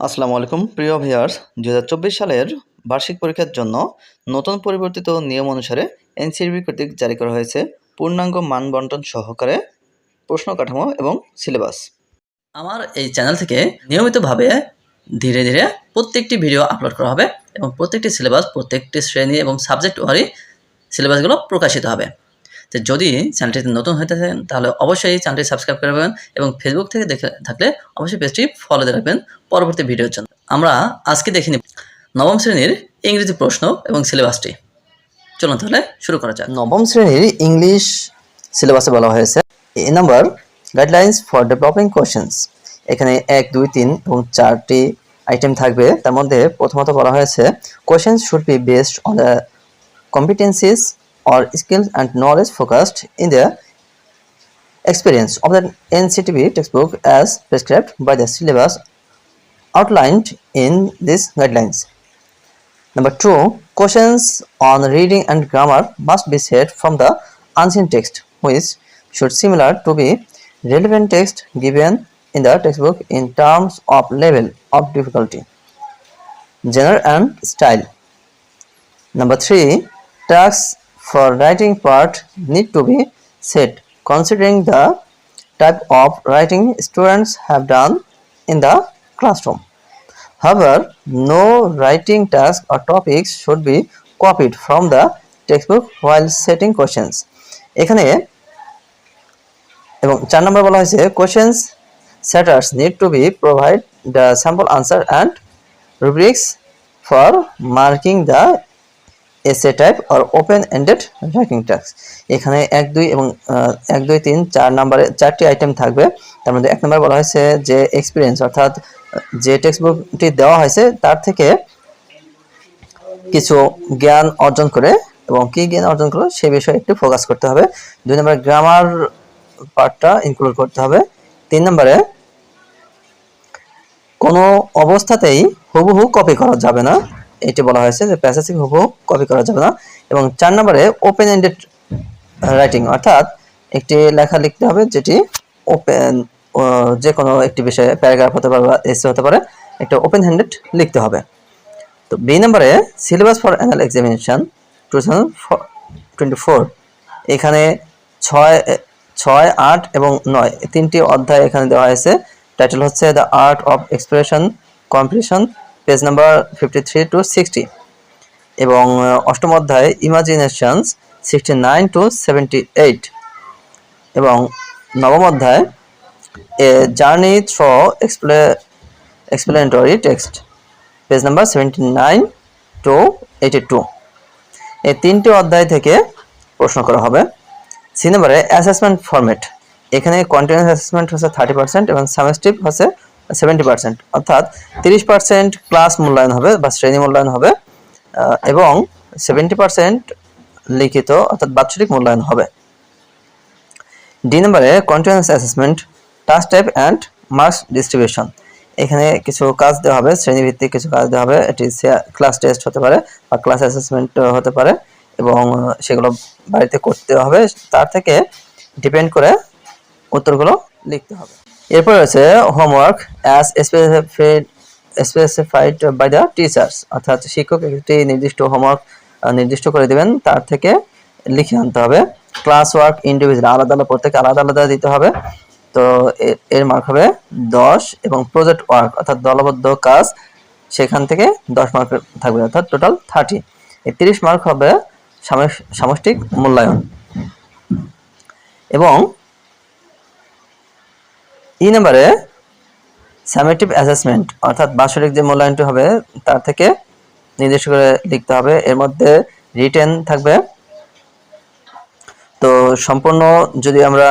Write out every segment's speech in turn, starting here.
আসসালামু আলাইকুম, প্রিয় ভিউয়ার্স। দু সালের বার্ষিক পরীক্ষার জন্য নতুন পরিবর্তিত নিয়ম অনুসারে এনসিআরবি কর্তৃক জারি করা হয়েছে পূর্ণাঙ্গ মান বন্টন সহকারে প্রশ্ন কাঠামো এবং সিলেবাস। আমার এই চ্যানেল থেকে নিয়মিতভাবে ধীরে ধীরে প্রত্যেকটি ভিডিও আপলোড করা হবে এবং প্রত্যেকটি সিলেবাস, প্রত্যেকটি শ্রেণি এবং সাবজেক্ট ওয়ারি সিলেবাসগুলো প্রকাশিত হবে। তো যদি চ্যানেলটিতে নতুন হয়ে থাকেন, তাহলে অবশ্যই চ্যানেলটি সাবস্ক্রাইব করবেন এবং ফেসবুক থেকে দেখে, থাকলে অবশ্যই পেজটি ফলো দিয়ে রাখবেন পরবর্তী ভিডিওর জন্য। আমরা আজকে দেখে নিব নবম শ্রেণির ইংরেজি প্রশ্ন এবং সিলেবাসটি চলুন তাহলে শুরু করা যাক। নবম শ্রেণির ইংলিশ সিলেবাসে বলা হয়েছে। A number guidelines for developing questions এখানে এক, দুই, তিন এবং চারটি আইটেম থাকবে। তার মধ্যে প্রথমত বলা হয়েছে questions should be based on the competencies or skills and knowledge focused in the experience of the NCTB textbook as prescribed by the syllabus outlined in these guidelines. Number two, questions on reading and grammar must be set from the unseen text, which should similar to be relevant text given in the textbook in terms of level of difficulty, genre and style. Number three, tasks for writing part need to be set considering the type of writing students have done in the classroom. However, no writing task or topics should be copied from the textbook while setting questions. এখানে এবং চার নম্বর বলা হয়েছে questions setters need to be provide the sample answer and rubrics for marking the essay type R open ended writing task এখানে এক, দুই এবং এক, দুই, তিন, চার নম্বরে চারটি আইটেম থাকবে। তার মধ্যে এক নম্বর বলা হয়েছে যে এক্সপিরিয়েন্স অর্থাৎ যে টেক্সট বুকটি দেওয়া হয়েছে তার থেকে কিছু জ্ঞান অর্জন করে এবং কি জ্ঞান অর্জন করল সেই বিষয়ে একটু ফোকাস করতে হবে। দুই নম্বরে গ্রামার পার্টটা ইনক্লুড করতে হবে। তিন নম্বরে কোনো অবস্থাতেই হুবহু কপি করা যাবে না। এটি বলা হয়েছে যে প্যাসেজ থেকে হুবহু কপি করা যাবে না এবং চার নম্বরে ওপেন এন্ডেড রাইটিং অর্থাৎ একটি লেখা লিখতে হবে যেটি ওপেন যে কোনো একটি বিষয়ে প্যারাগ্রাফ হতে পারে বা এসে হতে পারে, একটা ওপেন হ্যান্ডেড লিখতে হবে। তো বি নম্বরে syllabus for annual examination two twenty four এখানে ছয় ছয়, আট এবং নয় তিনটি অধ্যায় এখানে দেওয়া হয়েছে। টাইটেল হচ্ছে the art of expression competition page number fifty three to sixty এবং অষ্টম অধ্যায় imaginations sixty nine to seventy eight এবং নবম অধ্যায় a journey through explain explanatory text page number seventy nine to eighty two এই তিনটি অধ্যায় থেকে প্রশ্ন করা হবে। সি নম্বরে অ্যাসেসমেন্ট ফরম্যাট এখানে কন্টিনিউয়াস অ্যাসেসমেন্ট হচ্ছে থার্টি পার্সেন্ট এবং সামেস্টিভ হচ্ছে সেভেন্টি পার্সেন্ট অর্থাৎ তিরিশ পার্সেন্ট ক্লাস মূল্যায়ন হবে বা শ্রেণি মূল্যায়ন হবে এবং সেভেন্টি পার্সেন্ট লিখিত, অর্থাৎ বাৎসরিক মূল্যায়ন হবে। ডি নম্বরে continuous assessment task type and marks distribution এখানে কিছু কাজ দেওয়া হবে, শ্রেণীভিত্তিক কিছু কাজ দেওয়া হবে। এটি ক্লাস টেস্ট হতে পারে বা ক্লাস অ্যাসেসমেন্ট হতে পারে এবং সেগুলো বাড়িতে করতে হবে। তার থেকে ডিপেন্ড করে উত্তরগুলো লিখতে হবে। এরপর রয়েছে homework as specified specified by the teachers অর্থাৎ শিক্ষক একটি নির্দিষ্ট হোমওয়ার্ক নির্দিষ্ট করে দিবেন, তার থেকে লিখে আনতে হবে। ক্লাস ওয়ার্ক ইন্ডিভিজুয়াল আলাদা আলাদা প্রত্যেকে আলাদা আলাদা দিতে হবে। তো এর মার্ক হবে দশ এবং প্রজেক্ট ওয়ার্ক অর্থাৎ দলবদ্ধ কাজ, সেখান থেকে দশ মার্ক থাকবে, অর্থাৎ টোটাল থার্টি এই তিরিশ মার্ক হবে সামষ্টিক মূল্যায়ন। এবং ই নম্বরে সামেটিভ অ্যাসেসমেন্ট অর্থাৎ বাৎসরিক যে মূল্যায়নটি হবে, তার থেকে নির্দিষ্ট করে লিখতে হবে। এর মধ্যে রিটেন থাকবে। তো সম্পূর্ণ যদি আমরা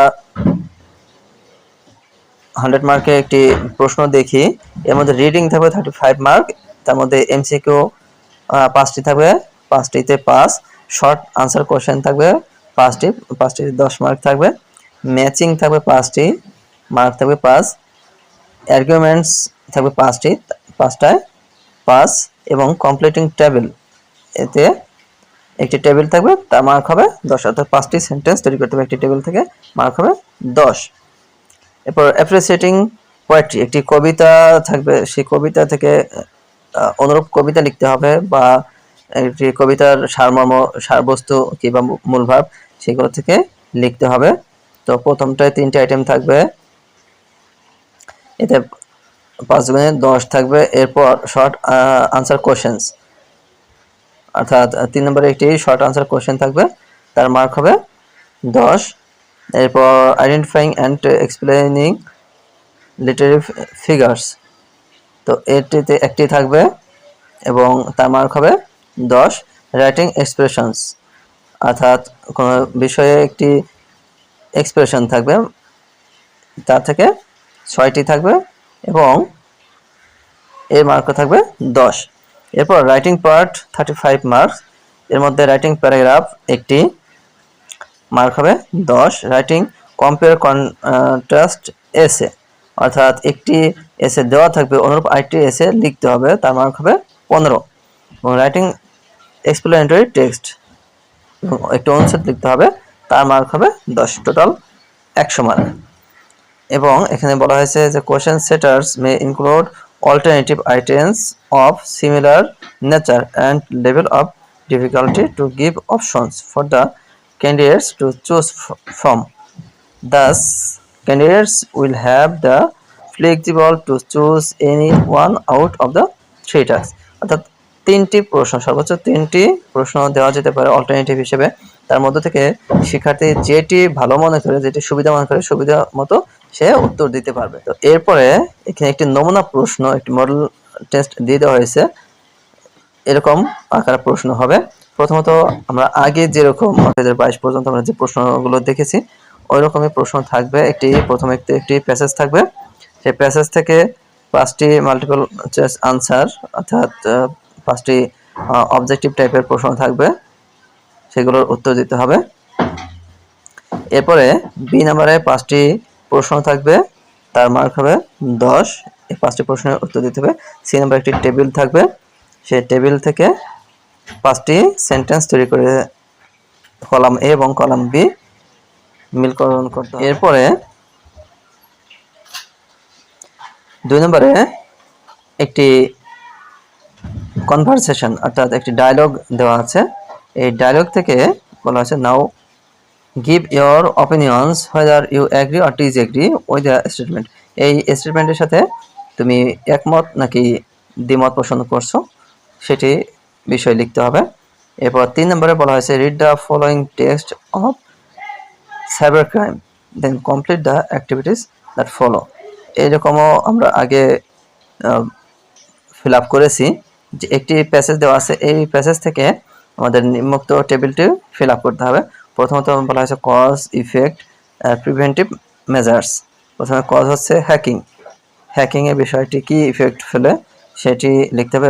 হান্ড্রেড মার্কের একটি প্রশ্ন দেখি, এর মধ্যে রিডিং থাকবে থার্টি ফাইভ মার্ক তার মধ্যে এমসিকিউ পাঁচটি থাকবে, পাঁচটিতে পাস শর্ট আনসার কোশ্চেন থাকবে, পাঁচটি পাঁচটি দশ মার্ক থাকবে ম্যাচিং থাকবে পাঁচটি মার্ক থাকবে পাঁচ অ্যার্গুমেন্টস থাকবে পাঁচটি, পাঁচটায় পাস এবং কমপ্লিটিং টেবিল এতে একটি টেবিল থাকবে তার মার্ক হবে দশ, অর্থাৎ পাঁচটি সেন্টেন্স তৈরি করতে হবে, একটি টেবিল থেকে মার্ক হবে দশ। এরপর অ্যাপ্রিসিয়েটিং পোয়েট্রি একটি কবিতা থাকবে, সেই কবিতা থেকে অনুরূপ কবিতা লিখতে হবে বা একটি কবিতার সারমর্ম, সারবস্তু কিংবা মূল ভাব সেগুলো থেকে লিখতে হবে। তো প্রথমটায় তিনটে আইটেম থাকবে এতে পাঁচ গুণে দশ থাকবে। এরপর শর্ট আনসার কোশ্চেন্স অর্থাৎ তিন নম্বরে একটি শর্ট আনসার কোশ্চেন থাকবে। তার মার্ক হবে দশ। এরপর identifying and explaining literary figures তো এটিতে একটি থাকবে এবং তার মার্ক হবে দশ। রাইটিং এক্সপ্রেশনস অর্থাৎ কোনো বিষয়ে একটি এক্সপ্রেশন থাকবে। তার থেকে ছয়টি থাকবে এবং এর মার্ক থাকবে দশ। এরপর writing part thirty five marks এর মধ্যে রাইটিং প্যারাগ্রাফ একটি মার্ক হবে দশ। রাইটিং কম্পেয়ার কন্ট্রাস্ট এসে অর্থাৎ একটি এসে দেওয়া থাকবে, অনুরূপ আরেকটি এসে লিখতে হবে, তার মার্ক হবে পনেরো। এবং রাইটিং এক্সপ্লেনেটরি টেক্সট একটি অনুচ্ছেদ লিখতে হবে, তার মার্ক হবে দশ। টোটাল একশো মার্ক এবং এখানে বলা হয়েছে যে question setters may include alternative items of similar nature and level of difficulty to give options for the candidates to choose from Thus, candidates will have the flexible to choose any one out of the three tasks. অর্থাৎ তিনটি প্রশ্ন সর্বোচ্চ তিনটি প্রশ্ন দেওয়া যেতে পারে alternative হিসেবে তার মধ্যে থেকে শিক্ষার্থী যেটি ভালো মনে করে যেটি সুবিধা মনে করে সুবিধা মতো সে উত্তর দিতে পারবে। তো এরপরে এখানে একটি নমুনা প্রশ্ন, একটি মডেল টেস্ট দিয়ে দেওয়া হয়েছে। এরকম আকার প্রশ্ন হবে। প্রথমত আমরা আগে যেরকম দুই হাজার বাইশ পর্যন্ত আমরা যে প্রশ্নগুলো দেখেছি ওই রকমই প্রশ্ন থাকবে। একটি প্রথমে একটি একটি প্যাসেজ থাকবে। সেই প্যাসেজ থেকে পাঁচটি মাল্টিপল চয়েস আনসার অর্থাৎ পাঁচটি অবজেক্টিভ টাইপের প্রশ্ন থাকবে। সেগুলোর উত্তর দিতে হবে। এরপরে বি নাম্বারে পাঁচটি প্রশ্ন থাকবে, তার মার্ক হবে দশ। এই পাঁচটি প্রশ্নের উত্তর দিতে হবে। সি নাম্বার একটি টেবিল থাকবে। সেই টেবিল থেকে পাঁচটি সেন্টেন্স তৈরি করে কলাম এ এবং কলাম বি মিলকরণ করতে। এরপরে দুই নম্বরে একটি কনভারসেশন অর্থাৎ একটি ডায়লগ দেওয়া আছে। এই ডায়লগ থেকে বলা হয়েছে now give your opinions whether you agree or disagree with the statement এই স্টেটমেন্টের সাথে তুমি একমত নাকি দ্বিমত পোষণ করছ, সেটি বিষয় লিখতে হবে। এরপর তিন নম্বরে বলা হয়েছে read the following text of cyber crime then complete the activities that follow এইরকমও আমরা আগে ফিল আপ করেছি যে একটি প্যাসেজ দেওয়া আছে, এই প্যাসেজ থেকে আমাদের নিম্নোক্ত টেবিলটি ফিল আপ করতে হবে। প্রথমত বলা হয়েছে কজ ইফেক্ট প্রিভেন্টিভ মেজার্স প্রথমে কজ হচ্ছে হ্যাকিং হ্যাকিংয়ের বিষয়টি কি ইফেক্ট ফেলে সেটি লিখতে হবে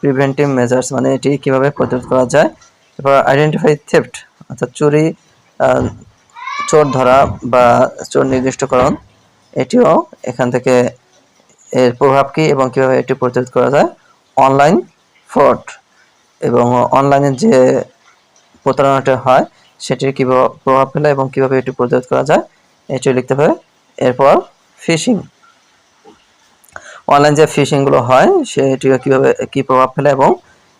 প্রিভেন্টিভ মেজার্স মানে এটি কীভাবে প্রতিরোধ করা যায়। এরপর আইডেন্টিফাই থেফট অর্থাৎ চুরি চোর ধরা বা চোর নির্দিষ্টকরণ, এটিও এখান থেকে এর প্রভাব কি এবং কীভাবে এটি প্রতিরোধ করা যায়? অনলাইন ফ্রড এবং অনলাইনে যে প্রতারণাটা হয় সেটির কীভাবে প্রভাব ফেলে এবং কীভাবে এটি প্রতিরোধ করা যায়, এটিও লিখতে হবে। এরপর ফিশিং। অনলাইন যে ফিশিংগুলো হয়, সেটিও কীভাবে, কী প্রভাব ফেলে এবং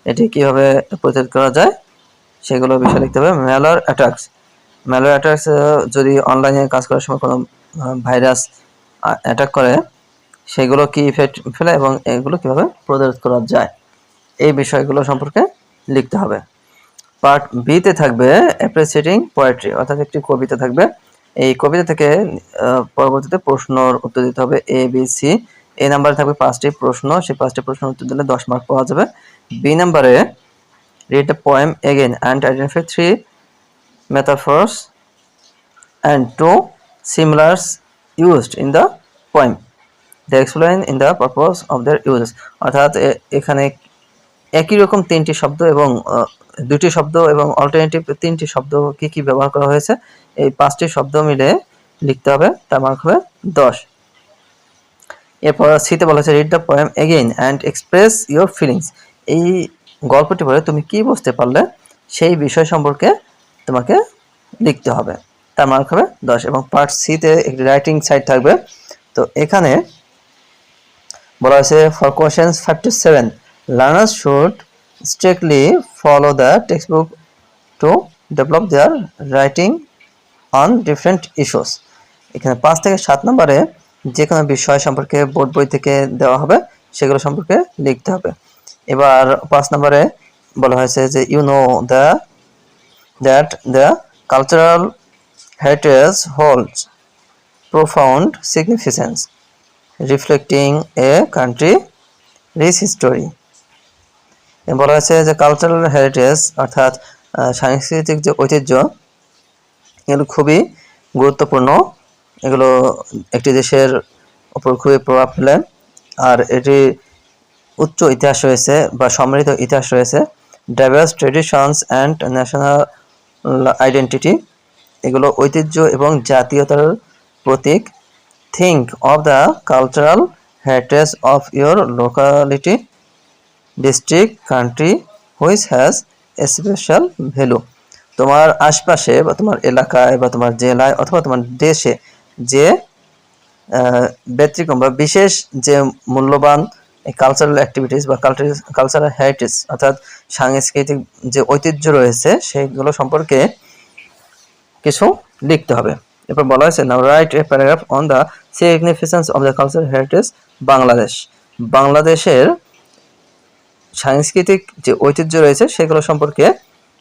এটি কীভাবে প্রতিরোধ করা যায়, সেগুলো বিষয়ে লিখতে হবে। ম্যালার অ্যাটাকস। ম্যালার অ্যাটাকস যদি অনলাইনে কাজ করার সময় কোনো ভাইরাস অ্যাটাক করে, সেগুলো কি ইফেক্ট ফেলে এবং এগুলো কীভাবে প্রতিরোধ করা যায়, এই বিষয়গুলো সম্পর্কে লিখতে হবে। পার্ট বিতে থাকবে অ্যাপ্রিসিয়েটিং পোয়েট্রি অর্থাৎ একটি কবিতা থাকবে এই কবিতা থেকে পরবর্তীতে প্রশ্নর উত্তর দিতে হবে এ বি সি এই নাম্বারে থাকবে পাঁচটি প্রশ্ন, সেই পাঁচটি প্রশ্নের উত্তর দিলে দশ মার্ক পাওয়া যাবে বি নাম্বারে read the poem again and identify three metaphors and two similars used in the poem. They explain in the purpose of their uses. অর্থাৎ, এ- এখানে একই রকম তিনটি শব্দ এবং দুটি শব্দ এবং অল্টারনেটিভ তিনটি শব্দ কি কি ব্যবহার করা হয়েছে? এই পাঁচটি শব্দ মিলে লিখতে হবে, তার মার্ক হবে দশ। এরপর সিতে বলা হয়েছে read the poem again and express your feelings এই গল্পটি পড়ে তুমি কি বুঝতে পারলে সেই বিষয় সম্পর্কে তোমাকে লিখতে হবে, তার মার্ক হবে দশ। এবং পার্ট সিতে একটি রাইটিং সাইড থাকবে। তো এখানে বলা হয়েছে for questions five to seven learners should follow the text book to develop their writing on different issues এখানে পাঁচ থেকে সাত নম্বরে যে কোনো বিষয় সম্পর্কে বোর্ড বই থেকে দেওয়া হবে, সেগুলো সম্পর্কে লিখতে হবে। এবার পাঁচ নম্বরে বলা হয়েছে যে you know the that the cultural heritage holds profound significance, reflecting a country rich history. বলা হয়েছে যে কালচারাল হেরিটেজ অর্থাৎ সাংস্কৃতিক যে ঐতিহ্য, এগুলো খুবই গুরুত্বপূর্ণ। এগুলো একটি দেশের উপর খুবই প্রভাব ফেলে। আর এটি উচ্চ ইতিহাস রয়েছে বা সমৃদ্ধ ইতিহাস রয়েছে। Diverse traditions and national identity এগুলো ঐতিহ্য এবং জাতীয়তার প্রতীক। Think of the cultural heritage of your locality district country which has special value তোমার আশপাশে বা তোমার এলাকায় বা তোমার জেলায় অথবা তোমার দেশে যে ব্যতিক্রম বা বিশেষ যে মূল্যবান কালচারাল অ্যাক্টিভিটিস বা কালচারাল হেরিটেজ অর্থাৎ সাংস্কৃতিক যে ঐতিহ্য রয়েছে, সেগুলো সম্পর্কে কিছু লিখতে হবে। এরপর বলা হয়েছে now write a paragraph on the significance of the cultural heritage Bangladesh বাংলাদেশের সাংস্কৃতিক যে ঐতিহ্য রয়েছে সেগুলো সম্পর্কে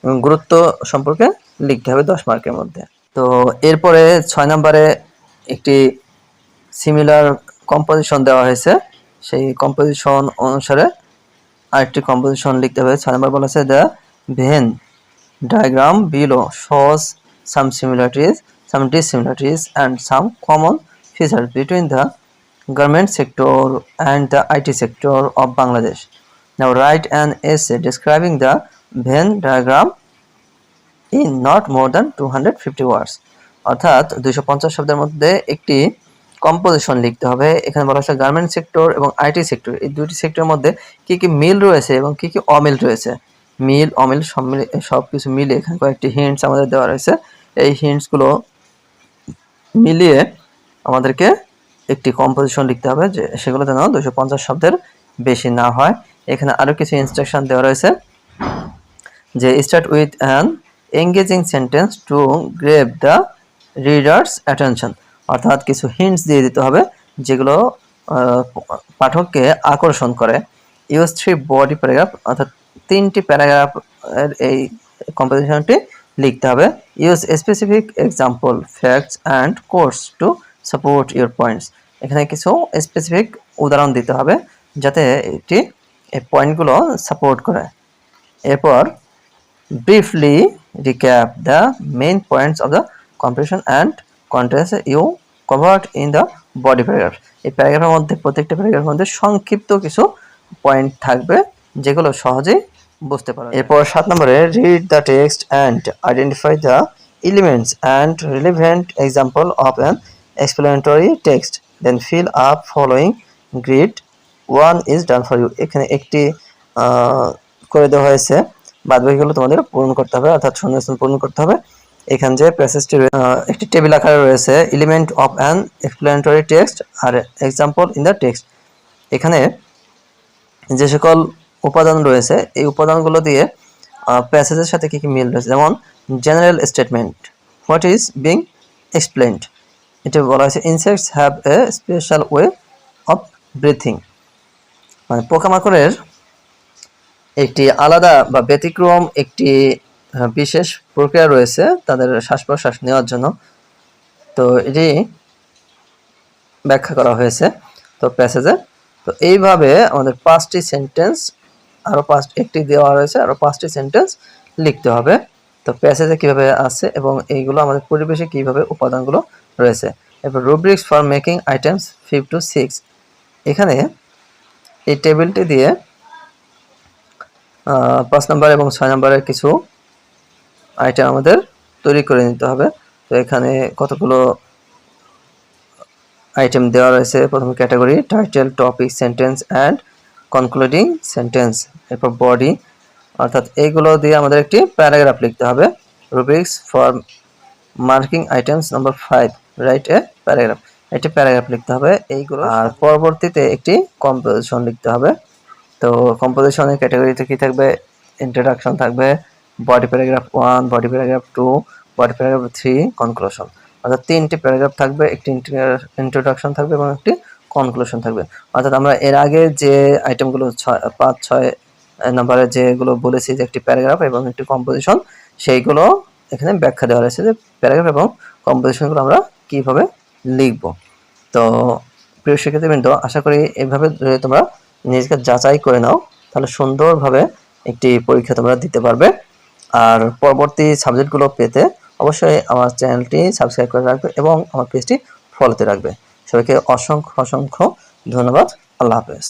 গুরুত্ব সম্পর্কে লিখতে হবে দশ মার্কের মধ্যে। তো এরপরে ছয় নম্বরে একটি সিমিলার কম্পোজিশন দেওয়া হয়েছে। সেই কম্পোজিশন অনুসারে আরেকটি কম্পোজিশন লিখতে হবে। ছয় নম্বর বলা হয়েছে the Venn diagram below shows some similarities some dissimilarities and some common feature between the garment sector and the IT sector of Bangladesh Now write an essay describing the Venn diagram in not more than 250 words. অর্থাৎ দুইশো পঞ্চাশ শব্দের মধ্যে একটি composition লিখতে হবে। এখানে বলা হচ্ছে গার্মেন্ট সেক্টর এবং আইটি সেক্টর এই দুটি সেক্টরের মধ্যে কি কি মিল রয়েছে এবং কি কি অমিল রয়েছে? মিল, অমিল সব মিলে সব কিছু মিলে এখানে কয়েকটি হিন্টস আমাদের দেওয়া রয়েছে। এই হিন্টসগুলো মিলিয়ে আমাদেরকে একটি কম্পোজিশন লিখতে হবে যে, সেগুলো যেন দুশো পঞ্চাশ শব্দের বেশি না হয়। এখানে আরও কিছু ইনস্ট্রাকশন দেওয়া রয়েছে। যে start with an engaging sentence to grab the reader's attention অর্থাৎ কিছু হিন্টস দিয়ে দিতে হবে, যেগুলো পাঠককে আকর্ষণ করে। ইউজ থ্রি বডি প্যারাগ্রাফ অর্থাৎ তিনটি প্যারাগ্রাফ এই কম্পোজিশনটি লিখতে হবে। Use specific example facts and quotes to support your points এখানে কিছু স্পেসিফিক উদাহরণ দিতে হবে, যাতে এটি এই পয়েন্টগুলো সাপোর্ট করে। এরপর briefly recap the main points of the composition and contents you covered in the body paragraph এই প্যারাগ্রাফের মধ্যে, প্রত্যেকটা প্যারাগ্রাফের মধ্যে সংক্ষিপ্ত কিছু পয়েন্ট থাকবে, যেগুলো সহজেই বুঝতে পারবে এরপর সাত নম্বরে read the text and identify the elements and relevant example of an explanatory text then fill up following grid one is done for you এখানে একটি করে দেওয়া হয়েছে। বাদ বাকিগুলো তোমাদের পূরণ করতে হবে, অর্থাৎ শূন্যস্থান পূরণ করতে হবে। এখানে যে প্যাসেজটি একটি টেবিল আকারে রয়েছে element of an explanatory text R example in the text এখানে যে সকল উপাদান রয়েছে, এই উপাদানগুলো দিয়ে প্যাসেজের সাথে কি কি মিল রয়েছে? যেমন general statement what is being explained এটা বলা হয়েছে insects have a special way of breathing মানে পোকামাকড়ের একটি আলাদা বা ব্যতিক্রম একটি বিশেষ প্রক্রিয়া রয়েছে তাদের শ্বাস প্রশ্বাস নেওয়ার জন্য। তো এটি ব্যাখ্যা করা হয়েছে তো প্যাসেজে। তো এইভাবে আমাদের পাঁচটি সেন্টেন্স আরও পাঁচ, একটি দেওয়া রয়েছে আরও পাঁচটি সেন্টেন্স লিখতে হবে। তো প্যাসেজে কীভাবে আছে এবং এইগুলো আমাদের পরিবেশে কীভাবে উপাদানগুলো রয়েছে। এরপর rubrics for making items five to six. এখানে এই টেবিলটি দিয়ে পাঁচ নম্বর এবং ছয় নম্বরের কিছু আইটেম আমাদের তৈরি করে নিতে হবে। তো এখানে কতগুলো আইটেম দেওয়া রয়েছে? প্রথম category title topic sentence and concluding sentence এরপর বডি অর্থাৎ এইগুলো দিয়ে আমাদের একটি প্যারাগ্রাফ লিখতে হবে। Rubrics for marking items number five write a paragraph একটি প্যারাগ্রাফ লিখতে হবে এইগুলো আর পরবর্তীতে একটি কম্পোজিশন লিখতে হবে। তো কম্পোজিশনের ক্যাটাগরিতে কি থাকবে? ইন্ট্রোডাকশন থাকবে body paragraph one body paragraph two body paragraph three conclusion অর্থাৎ তিনটি প্যারাগ্রাফ থাকবে একটি ইন্ট্রোডাকশন থাকবে এবং একটি কনক্লুশন থাকবে। অর্থাৎ আমরা এর আগে যে আইটেমগুলো ছয় পাঁচ ছয় নাম্বারে যেগুলো বলেছি যে একটি প্যারাগ্রাফ এবং একটি কম্পোজিশন সেইগুলো এখানে ব্যাখ্যা দেওয়া রয়েছে যে প্যারাগ্রাফ এবং কম্পোজিশনগুলো আমরা কীভাবে লিখব। তো প্রিয় শিক্ষার্থীবৃন্দ, আশা করি এইভাবে যদি তোমরা নিজেকে যাচাই করে নাও। তাহলে সুন্দরভাবে একটি পরীক্ষা তোমরা দিতে পারবে। আর পরবর্তী সাবজেক্টগুলো পেতে অবশ্যই আমার চ্যানেলটি সাবস্ক্রাইব করে রাখবে এবং আমার পেজটি ফলোতে রাখবে। সবাইকে অসংখ্য অসংখ্য ধন্যবাদ। আল্লাহ হাফেজ।